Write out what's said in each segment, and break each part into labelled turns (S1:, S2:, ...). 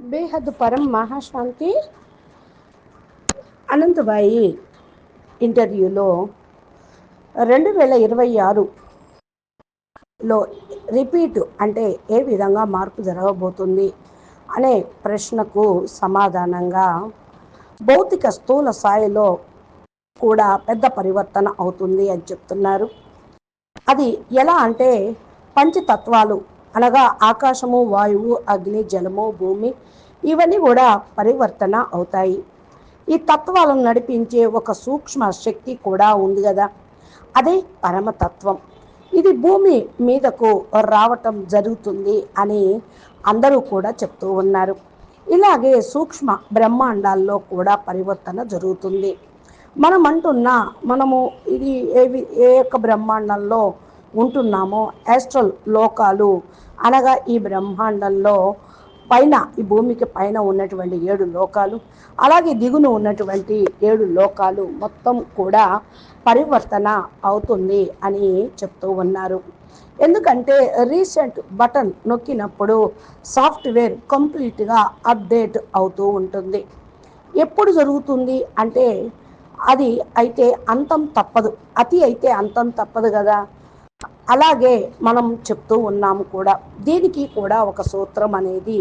S1: బేహద్ పరం మహాశాంతి. అనంతబాయి ఇంటర్వ్యూలో రెండు వేల ఇరవై ఆరులో రిపీట్ అంటే ఏ విధంగా మార్పు జరగబోతుంది అనే ప్రశ్నకు సమాధానంగా భౌతిక స్థూల స్థాయిలో కూడా పెద్ద పరివర్తన అవుతుంది అని చెప్తున్నారు. అది ఎలా అంటే పంచతత్వాలు అనగా ఆకాశము వాయువు అగ్ని జలము భూమి ఇవన్నీ కూడా పరివర్తన అవుతాయి. ఈ తత్వాలను నడిపించే ఒక సూక్ష్మ శక్తి కూడా ఉంది కదా. అదే పరమతత్వం. ఇది భూమి మీదకు రావటం జరుగుతుంది అని అందరూ కూడా చెప్తూ ఉన్నారు. ఇలాగే సూక్ష్మ బ్రహ్మాండాల్లో కూడా పరివర్తన జరుగుతుంది. మనం అంటున్న మనము ఇది ఏ ఏ యొక్క బ్రహ్మాండంలో ఉంటున్నామో యాస్ట్రల్ లోకాలు. అనగా ఈ బ్రహ్మాండంలో పైన ఈ భూమికి పైన ఉన్నటువంటి ఏడు లోకాలు అలాగే దిగున ఉన్నటువంటి ఏడు లోకాలు మొత్తం కూడా పరివర్తన అవుతుంది అని చెప్తూ ఉన్నారు. ఎందుకంటే రీసెంట్ బటన్ నొక్కినప్పుడు సాఫ్ట్వేర్ కంప్లీట్గా అప్డేట్ అవుతూ ఉంటుంది. ఎప్పుడు జరుగుతుంది అంటే అది అయితే అంతం తప్పదు. అతి అయితే అంతం తప్పదు కదా. అలాగే మనం చెప్తూ ఉన్నాము కూడా. దీనికి కూడా ఒక సూత్రం అనేది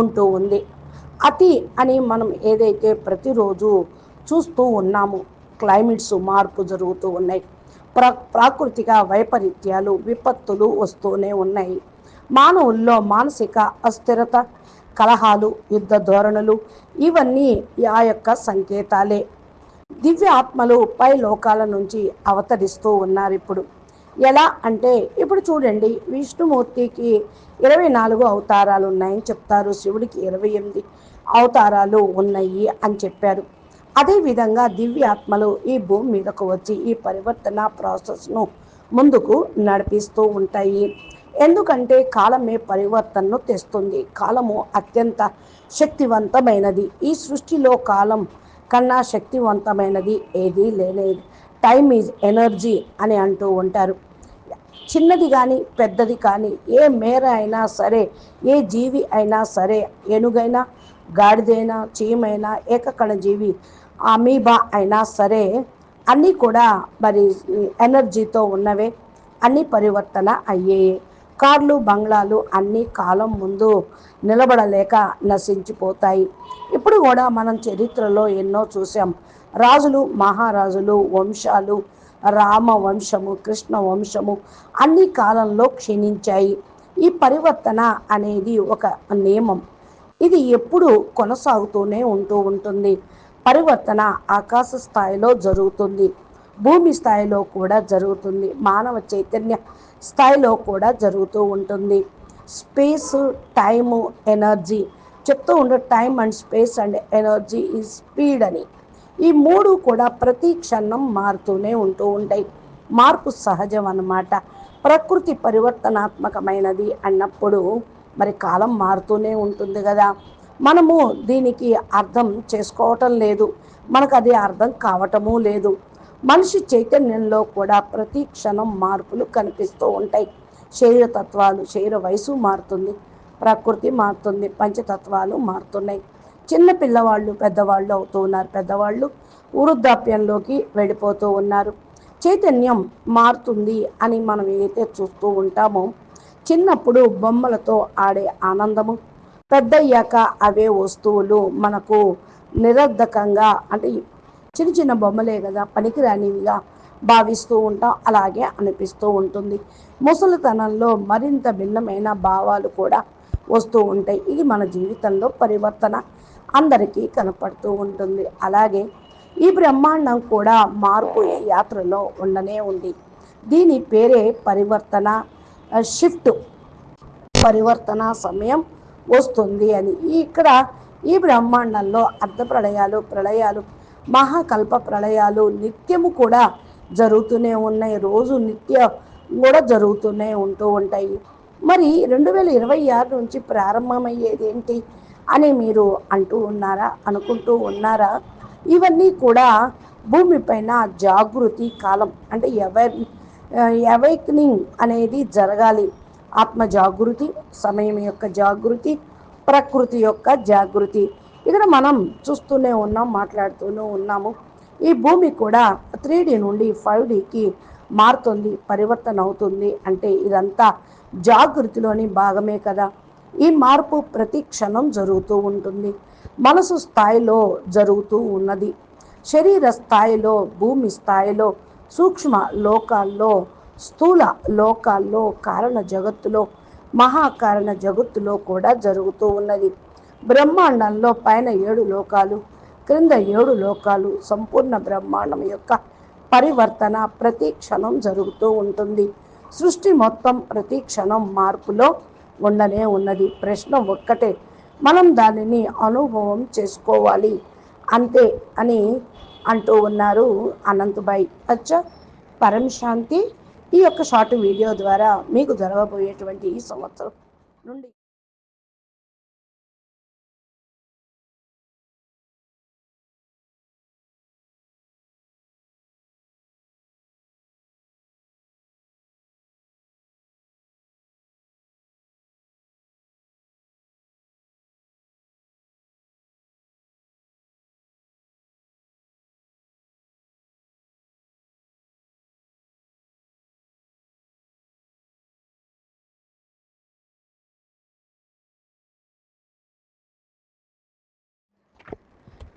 S1: ఉంటూ ఉంది. అతి అని మనం ఏదైతే ప్రతిరోజు చూస్తూ ఉన్నాము క్లైమేట్స్ మార్పు జరుగుతూ ఉన్నాయి. ప్ర ప్రాకృతిక వైపరీత్యాలు విపత్తులు వస్తూనే ఉన్నాయి. మానవుల్లో మానసిక అస్థిరత కలహాలు యుద్ధ ధోరణులు ఇవన్నీ ఆ యొక్క సంకేతాలే. దివ్య ఆత్మలు పై లోకాల నుంచి అవతరిస్తూ ఉన్నారు ఇప్పుడు. ఎలా అంటే ఇప్పుడు చూడండి విష్ణుమూర్తికి ఇరవై నాలుగు అవతారాలు ఉన్నాయని చెప్తారు. శివుడికి ఇరవై ఎనిమిది అవతారాలు ఉన్నాయి అని చెప్పారు. అదేవిధంగా దివ్యాత్మలు ఈ భూమి మీదకు వచ్చి ఈ పరివర్తన ప్రాసెస్ను ముందుకు నడిపిస్తూ ఉంటాయి. ఎందుకంటే కాలమే పరివర్తనను తెస్తుంది. కాలము అత్యంత శక్తివంతమైనది. ఈ సృష్టిలో కాలం కన్నా శక్తివంతమైనది ఏదీ లేనేది టైమ్ ఈజ్ ఎనర్జీ అని అంటూ ఉంటారు. చిన్నది కానీ పెద్దది కానీ ఏ మేర అయినా సరే ఏ జీవి అయినా సరే ఏనుగైనా గాడిదైనా చీమైనా ఏకకణ జీవి అమీబా అయినా సరే అన్నీ కూడా మరి ఎనర్జీతో ఉన్నవే అన్నీ పరివర్తన అయ్యాయి కార్లు బంగ్లాలు అన్నీ కాలం ముందు నిలబడలేక నశించిపోతాయి. ఇప్పుడు కూడా మనం చరిత్రలో ఎన్నో చూసాం రాజులు మహారాజులు వంశాలు రామ వంశము కృష్ణ వంశము అన్ని కాలంలో క్షీణించాయి. ఈ పరివర్తన అనేది ఒక నియమం. ఇది ఎప్పుడు కొనసాగుతూనే ఉంటూ ఉంటుంది. పరివర్తన ఆకాశ స్థాయిలో జరుగుతుంది. భూమి స్థాయిలో కూడా జరుగుతుంది. మానవ చైతన్య స్థాయిలో కూడా జరుగుతూ ఉంటుంది. Space time energy. చెప్తూ ఉండే time and space and energy ఈ స్పీడ్ అని. ఈ మూడు కూడా ప్రతి క్షణం మారుతూనే ఉంటూ ఉంటాయి. మార్పు సహజం అన్నమాట. ప్రకృతి పరివర్తనాత్మకమైనది అన్నప్పుడు మరి కాలం మారుతూనే ఉంటుంది కదా. మనము దీనికి అర్థం చేసుకోవటం లేదు. మనకు అది అర్థం కావటము లేదు. మనిషి చైతన్యంలో కూడా ప్రతి క్షణం మార్పులు కనిపిస్తూ ఉంటాయి. శరీర తత్వాలు శరీర వయసు మారుతుంది. ప్రకృతి మారుతుంది. పంచతత్వాలు మారుతున్నాయి. చిన్న పిల్లవాళ్ళు పెద్దవాళ్ళు అవుతూ ఉన్నారు. పెద్దవాళ్ళు వృద్ధాప్యంలోకి వెళ్ళిపోతూ ఉన్నారు. చైతన్యం మారుతుంది అని మనం ఏదైతే చూస్తూ ఉంటామో చిన్నప్పుడు బొమ్మలతో ఆడే ఆనందము పెద్దయ్యాక అవే వస్తువులు మనకు నిరర్ధకంగా అంటే చిన్న చిన్న బొమ్మలే కదా పనికిరానివిగా భావిస్తూ ఉంటాం. అలాగే అనిపిస్తూ ఉంటుంది. ముసలితనంలో మరింత భిన్నమైన భావాలు కూడా వస్తూ ఉంటాయి. ఇది మన జీవితంలో పరివర్తన. అందరికీ కనపడుతూ ఉంటుంది. అలాగే ఈ బ్రహ్మాండం కూడా మార్పు యాత్రలో ఉండనే ఉంది. దీని పేరే పరివర్తన షిఫ్ట్ పరివర్తన సమయం వస్తుంది అని. ఇక్కడ ఈ బ్రహ్మాండంలో అర్ధ ప్రళయాలు ప్రళయాలు మహాకల్ప ప్రళయాలు నిత్యము కూడా జరుగుతూనే ఉన్నాయి. రోజు నిత్య కూడా జరుగుతూనే ఉంటూ ఉంటాయి. మరి రెండు వేల ఇరవై ఆరు నుంచి ప్రారంభమయ్యేది ఏంటి? అని మీరు అంటూ ఉన్నారా అనుకుంటూ ఉన్నారా? ఇవన్నీ కూడా భూమిపైన జాగృతి కాలం. అంటే ఎవర్ ఎవైక్నింగ్ అనేది జరగాలి. ఆత్మ జాగృతి సమయం యొక్క జాగృతి ప్రకృతి యొక్క జాగృతి. ఇక్కడ మనం చూస్తూనే ఉన్నాం మాట్లాడుతూనే ఉన్నాము. ఈ భూమి కూడా త్రీ డి నుండి ఫైవ్ డికి మారుతుంది పరివర్తన అవుతుంది అంటే ఇదంతా జాగృతిలోని భాగమే కదా. ఈ మార్పు ప్రతి క్షణం జరుగుతూ ఉంటుంది. మనసు స్థాయిలో జరుగుతూ ఉన్నది. శరీర స్థాయిలో భూమి స్థాయిలో సూక్ష్మ లోకాల్లో స్థూల లోకాల్లో కారణ జగత్తులో మహాకారణ జగత్తులో కూడా జరుగుతూ ఉన్నది. బ్రహ్మాండంలో పైన ఏడు లోకాలు క్రింద ఏడు లోకాలు సంపూర్ణ బ్రహ్మాండం యొక్క పరివర్తన ప్రతి క్షణం జరుగుతూ ఉంటుంది. సృష్టి మొత్తం ప్రతి క్షణం మార్పులో ఉండనే ఉన్నది. ప్రశ్న ఒక్కటే. మనం దానిని అనుభవం చేసుకోవాలి. అంతే అని అంటూ ఉన్నారు అనంతబాయి. అచ్చా పరమశాంతి ఈ యొక్క షార్ట్ వీడియో ద్వారా మీకు జరగబోయేటువంటి ఈ సంవత్సరం నుండి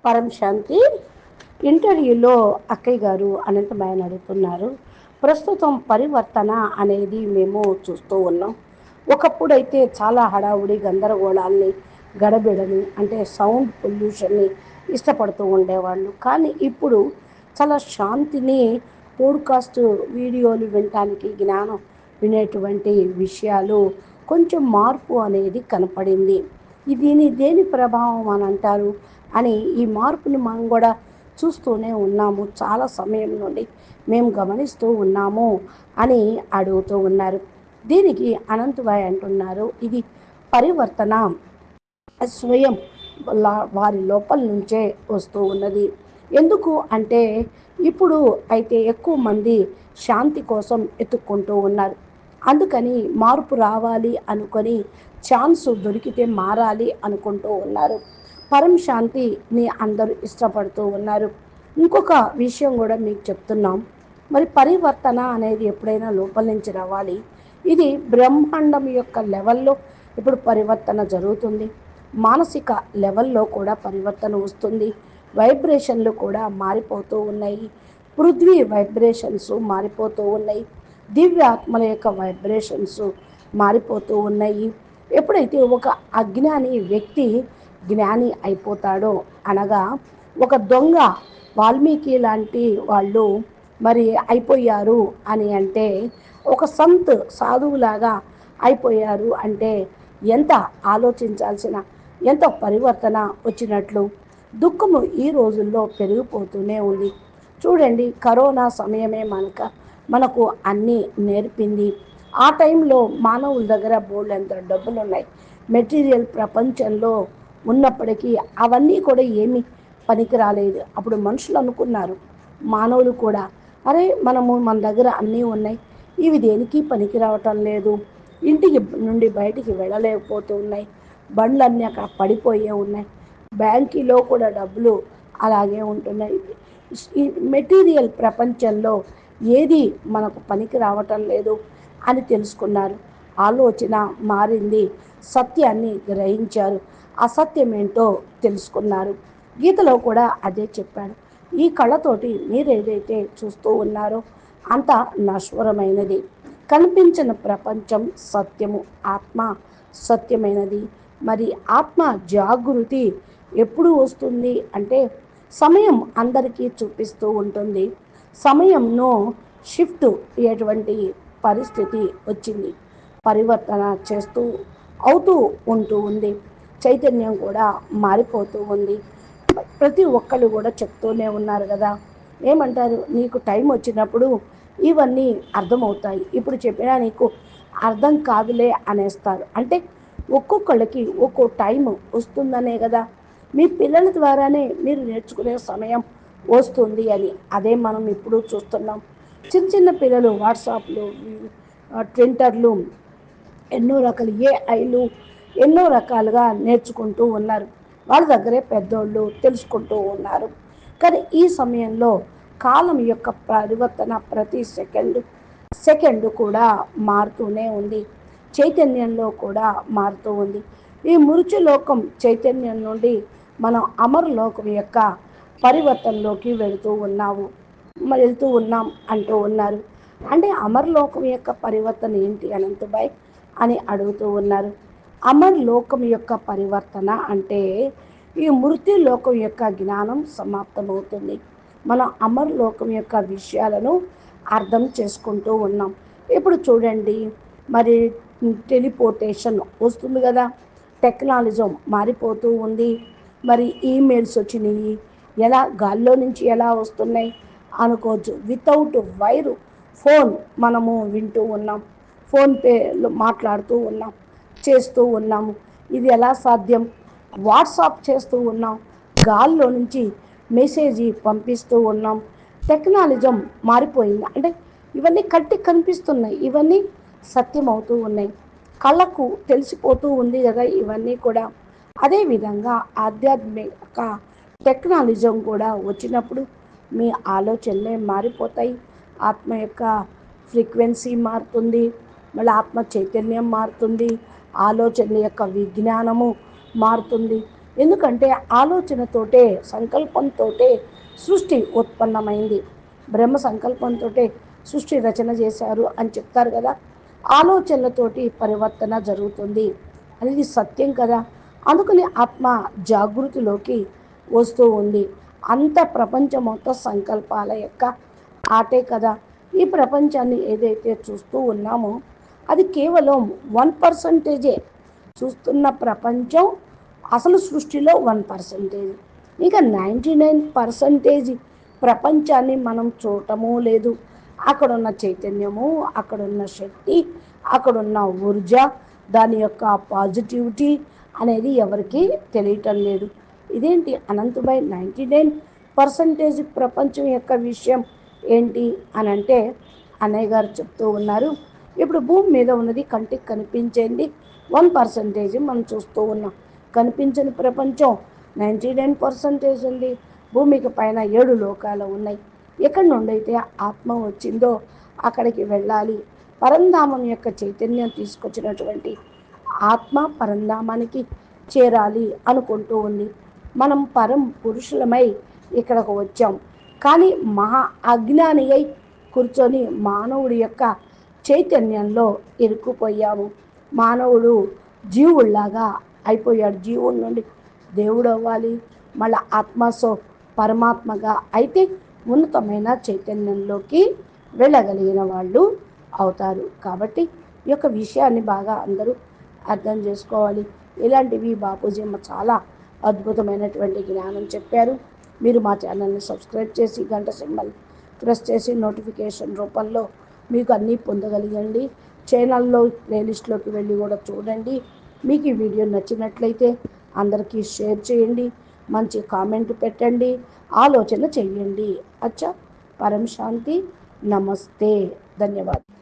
S1: పరం శాంతి. ఇంటర్వ్యూలో అక్కయ్య గారు అనంతమాయని అడుగుతున్నారు. ప్రస్తుతం పరివర్తన అనేది మేము చూస్తూ ఉన్నాం. ఒకప్పుడైతే చాలా హడావుడి గందరగోళాల్ని గడబిడని అంటే సౌండ్ పొల్యూషన్ని ఇష్టపడుతూ ఉండేవాళ్ళు. కానీ ఇప్పుడు చాలా శాంతిని పోడ్కాస్ట్ వీడియోలు వినటానికి జ్ఞానం వినేటువంటి విషయాలు కొంచెం మార్పు అనేది కనపడింది. దీని దేని ప్రభావం అని అంటారు? అని ఈ మార్పుని మనం కూడా చూస్తూనే ఉన్నాము. చాలా సమయం నుండి మేము గమనిస్తూ ఉన్నాము అని అడుగుతూ ఉన్నారు. దీనికి అనంతబాయ్ అంటున్నారు ఇది పరివర్తన. స్వయం వారి లోపల నుంచే వస్తూ ఉన్నది. ఎందుకు అంటే ఇప్పుడు అయితే ఎక్కువ మంది శాంతి కోసం ఎత్తుక్కుంటూ ఉన్నారు. అందుకని మార్పు రావాలి అనుకొని ఛాన్స్ దొరికితే మారాలి అనుకుంటూ ఉన్నారు. పరం శాంతిని అందరూ ఇష్టపడుతూ ఉన్నారు. ఇంకొక విషయం కూడా మీకు చెప్తున్నాం. మరి పరివర్తన అనేది ఎప్పుడైనా లోపల నుంచి రావాలి. ఇది బ్రహ్మాండం యొక్క లెవెల్లో ఇప్పుడు పరివర్తన జరుగుతుంది. మానసిక లెవెల్లో కూడా పరివర్తన వస్తుంది. వైబ్రేషన్లు కూడా మారిపోతూ ఉన్నాయి. పృథ్వీ వైబ్రేషన్స్ మారిపోతూ ఉన్నాయి. దివ్య ఆత్మల యొక్క వైబ్రేషన్స్ మారిపోతూ ఉన్నాయి. ఎప్పుడైతే ఒక అజ్ఞాని వ్యక్తి జ్ఞాని అయిపోతాడో అనగా ఒక దొంగ వాల్మీకి లాంటి వాళ్ళు మరి అయిపోయారు అని అంటే ఒక సంత్ సాధువులాగా అయిపోయారు అంటే ఎంత ఆలోచించాల్సిన ఎంత పరివర్తన వచ్చినట్లు దుఃఖము ఈ రోజుల్లో పెరిగిపోతూనే ఉంది. చూడండి కరోనా సమయమే మనక మనకు అన్నీ నేర్పింది. ఆ టైంలో మానవుల దగ్గర బోల్డ్ డబ్బులు ఉన్నాయి మెటీరియల్ ప్రపంచంలో ఉన్నప్పటికీ అవన్నీ కూడా ఏమీ పనికి రాలేదు అప్పుడు మనుషులు అనుకున్నారు మానవులు కూడా అరే మనము మన దగ్గర అన్నీ ఉన్నాయి. ఇవి దేనికి పనికి రావటం లేదు. ఇంటికి నుండి బయటికి వెళ్ళలేకపోతూ ఉన్నాయి బండ్లన్నీ అక్కడ పడిపోయే ఉన్నాయి. బ్యాంకులో కూడా డబ్బులు అలాగే ఉంటున్నాయి. ఈ మెటీరియల్ ప్రపంచంలో ఏది మనకు పనికి రావటం లేదు. అని తెలుసుకున్నారు. ఆలోచన మారింది. సత్యాన్ని గ్రహించారు. అసత్యం ఏంటో తెలుసుకున్నారు. గీతలో కూడా అదే చెప్పాడు. ఈ కళ్ళతోటి మీరేదైతే చూస్తూ ఉన్నారో అంత నశ్వరమైనది. కనిపించిన ప్రపంచం సత్యము ఆత్మ సత్యమైనది. మరి ఆత్మ జాగృతి ఎప్పుడు వస్తుంది అంటే సమయం అందరికీ చూపిస్తూ ఉంటుంది. సమయంను షిఫ్ట్ అయ్యేటువంటి పరిస్థితి వచ్చింది. పరివర్తన చేస్తూ అవుతూ ఉంటూ ఉంది. చైతన్యం కూడా మారిపోతూ ఉంది. ప్రతి ఒక్కళ్ళు కూడా చెప్తూనే ఉన్నారు కదా. ఏమంటారు? నీకు టైం వచ్చినప్పుడు ఇవన్నీ అర్థమవుతాయి. ఇప్పుడు చెప్పినా నీకు అర్థం కాదులే అనేస్తారు. అంటే ఒక్కొక్కళ్ళకి ఒక్కో టైం వస్తుందనే కదా. మీ పిల్లల ద్వారానే మీరు నేర్చుకునే సమయం వస్తుంది అని. అదే మనం ఇప్పుడు చూస్తున్నాం. చిన్న చిన్న పిల్లలు వాట్సాప్లు ట్వింటర్లు ఎన్నో రకాల ఏఐలు ఎన్నో రకాలుగా నేర్చుకుంటూ ఉన్నారు. వాళ్ళ దగ్గరే పెద్దోళ్ళు తెలుసుకుంటూ ఉన్నారు. కానీ ఈ సమయంలో కాలం యొక్క పరివర్తన ప్రతి సెకండ్ సెకండ్ కూడా మారుతూనే ఉంది. చైతన్యంలో కూడా మారుతూ ఉంది. ఈ మృత్యు లోకం చైతన్యం నుండి మనం అమర లోకం యొక్క పరివర్తనలోకి వెళుతూ ఉన్నాము. వెళ్తూ ఉన్నాం అంటూ ఉన్నారు. అంటే అమరలోకం యొక్క పరివర్తన ఏంటి? అనంతబాయ్ అని అడుగుతూ ఉన్నారు. అమర్ లోకం యొక్క పరివర్తన అంటే ఈ మృత్యు లోకం యొక్క జ్ఞానం సమాప్తమవుతుంది. మనం అమర్ లోకం యొక్క విషయాలను అర్థం చేసుకుంటూ ఉన్నాం. ఇప్పుడు చూడండి. మరి టెలిపోర్టేషన్ వస్తుంది కదా. టెక్నాలజీ మారిపోతూ ఉంది. మరి ఈమెయిల్స్ వచ్చినాయి. ఎలా గాల్లో నుంచి ఎలా వస్తున్నాయి? అనుకోవచ్చు. వితౌట్ వైరు ఫోన్ మనము వింటూ ఉన్నాం. ఫోన్పేలో మాట్లాడుతూ ఉన్నాం. చేస్తూ ఉన్నాము ఇది ఎలా సాధ్యం? వాట్సాప్ చేస్తూ ఉన్నాం. గాల్లో నుంచి మెసేజ్ పంపిస్తూ ఉన్నాం. టెక్నాలజం మారిపోయింది. అంటే ఇవన్నీ కట్టి కనిపిస్తున్నాయి. ఇవన్నీ సత్యం అవుతూ ఉన్నాయి. కళ్ళకు తెలిసిపోతూ ఉంది కదా ఇవన్నీ కూడా. అదేవిధంగా ఆధ్యాత్మిక టెక్నాలజీ కూడా వచ్చినప్పుడు మీ ఆలోచనలే మారిపోతాయి. ఆత్మ యొక్క ఫ్రీక్వెన్సీ మారుతుంది. మళ్ళీ ఆత్మ చైతన్యం మారుతుంది. ఆలోచన యొక్క విజ్ఞానము మారుతుంది. ఎందుకంటే ఆలోచనతోటే సంకల్పంతో సృష్టి ఉత్పన్నమైంది. బ్రహ్మ సంకల్పంతో సృష్టి రచన చేశారు అని చెప్తారు కదా. ఆలోచనలతోటి పరివర్తన జరుగుతుంది. అనేది సత్యం కదా. అందుకని ఆత్మ జాగృతిలోకి వస్తూ ఉంది. అంత ప్రపంచం మొత్తం సంకల్పాల యొక్క ఆటే కదా. ఈ ప్రపంచాన్ని ఏదైతే చూస్తూ ఉన్నామో అది కేవలం వన్ పర్సంటేజే. చూస్తున్న ప్రపంచం అసలు సృష్టిలో వన్ పర్సంటేజ్. ఇంకా నైంటీ నైన్ పర్సంటేజ్ ప్రపంచాన్ని మనం చూడటము లేదు. అక్కడున్న చైతన్యము అక్కడున్న శక్తి అక్కడున్న ఊర్జ దాని యొక్క పాజిటివిటీ అనేది ఎవరికీ తెలియటం లేదు. ఇదేంటి? అనంతమై నైంటీ నైన్ పర్సంటేజ్ ప్రపంచం యొక్క విషయం ఏంటి అని అంటే అన్నయ్య గారు చెప్తూ ఉన్నారు. ఇప్పుడు భూమి మీద ఉన్నది కంటికి కనిపించేది వన్ పర్సంటేజ్ మనం చూస్తూ ఉన్నాం. కనిపించని ప్రపంచం నైంటీ నైన్ పర్సంటేజ్ ఉంది. భూమికి పైన ఏడు లోకాలు ఉన్నాయి. ఎక్కడి నుండి అయితే ఆత్మ వచ్చిందో అక్కడికి వెళ్ళాలి. పరంధామం యొక్క చైతన్యం తీసుకొచ్చినటువంటి ఆత్మ పరంధామానికి చేరాలి అనుకుంటూ ఉంది. మనం పరం పురుషులమై ఇక్కడకు వచ్చాం. కానీ మహా అజ్ఞాని అయి కూర్చొని మానవుడి యొక్క చైతన్యంలో ఇరుక్కుపోయాము. మానవుడు జీవుల్లాగా అయిపోయాడు. జీవుడి నుండి దేవుడు అవ్వాలి మళ్ళీ ఆత్మసో పరమాత్మగా అయితే ఉన్నతమైన చైతన్యంలోకి వెళ్ళగలిగిన వాళ్ళు అవుతారు. కాబట్టి ఈ యొక్క విషయాన్ని బాగా అందరూ అర్థం చేసుకోవాలి. ఇలాంటివి బాపూజీ చాలా అద్భుతమైనటువంటి జ్ఞానం చెప్పారు. మీరు మా ఛానల్ని సబ్స్క్రైబ్ చేసి గంట సింబల్ ప్రెస్ చేసి నోటిఫికేషన్ రూపంలో మీకు అన్నీ పొందగలిగండి. ఛానల్లో ప్లేలిస్ట్లోకి వెళ్ళి కూడా చూడండి. మీకు ఈ వీడియో నచ్చినట్లయితే అందరికీ షేర్ చేయండి. మంచి కామెంట్ పెట్టండి. ఆలోచన చెయ్యండి. అచ్చా పరం శాంతి నమస్తే. ధన్యవాదాలు.